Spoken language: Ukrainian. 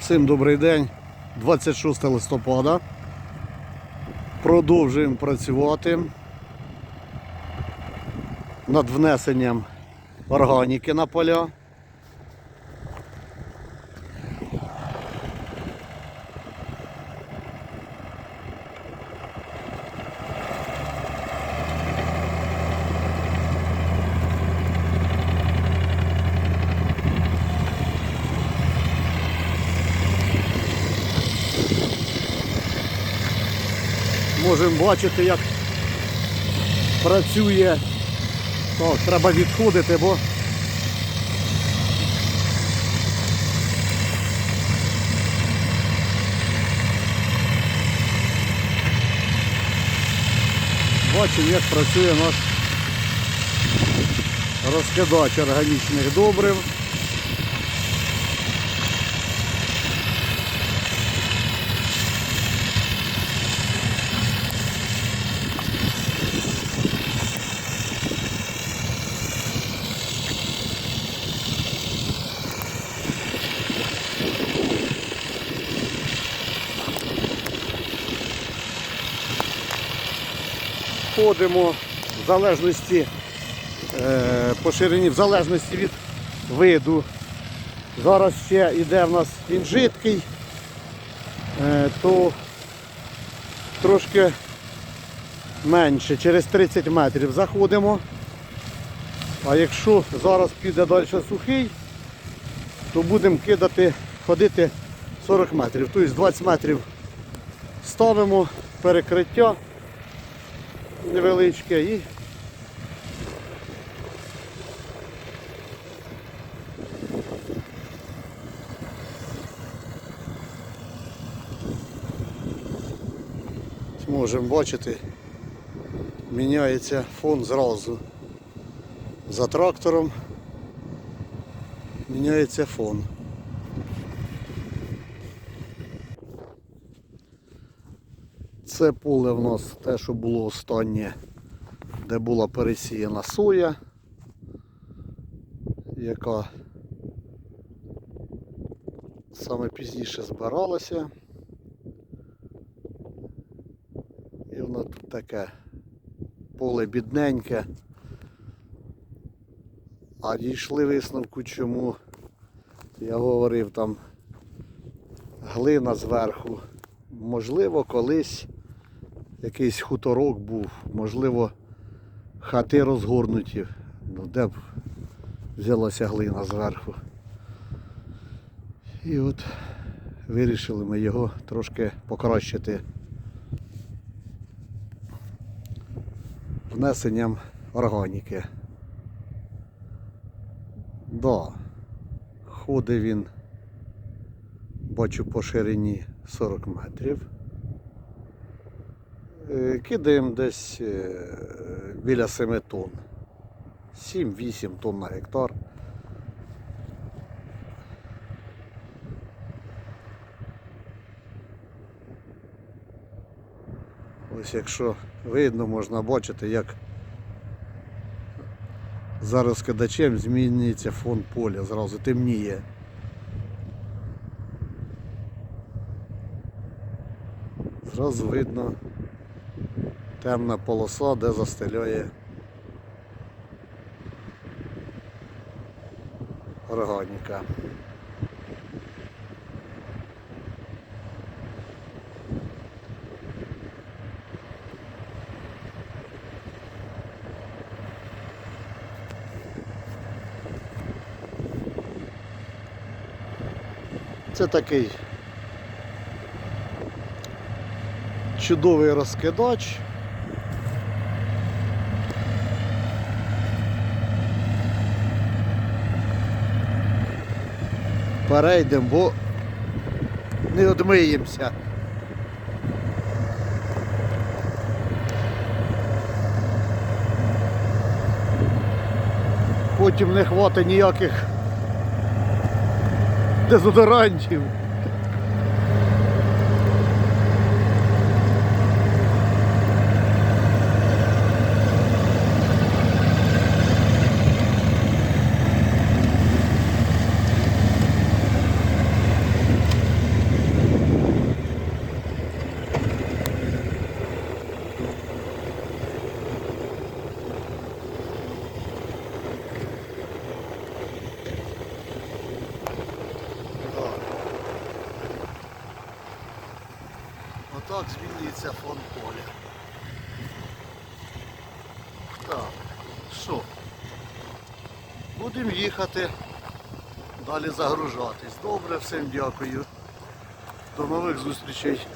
Всім добрий день. 26 листопада. Продовжуємо працювати над внесенням органіки на поля. Можемо бачити, як працює. Так, треба відходити, бо бачимо, як працює наш розкидач органічних добрив. Ходимо в залежності е, по ширині, в залежності від виду. Зараз ще йде в нас він жидкий, е, то трошки менше, через 30 метрів заходимо. А якщо зараз піде далі сухий, то будемо кидати, ходити 40 метрів. Тобто 20 метрів ставимо перекриття невеличке і можемо бачити, міняється фон зразу. За трактором міняється фон. Це поле в нас те, що було останнє, де була пересіяна соя, яка саме пізніше збиралася. І воно тут таке поле бідненьке. А дійшли висновку, чому я говорив там глина зверху. Можливо, колись якийсь хуторок був, можливо, хати розгорнуті, ну, де б взялася глина зверху. І от вирішили ми його трошки покращити внесенням органіки. Да, ходить він, бачу по ширині 40 метрів. Е, Кидаємо десь е, біля 7 тонн. 7-8 тонн на гектар. Ось якщо видно, можна бачити, як за розкидачем змінюється фон поля, зразу темніє. Зразу видно темна полоса, де застеляє органіка. Це такий чудовий розкидач. Перейдемо, бо не одмиємося. Потім не хватить ніяких дезодорантів. Так змінюється фон поля. Так, що? Будемо їхати, далі загружатись. Добре, всім дякую. До нових зустрічей.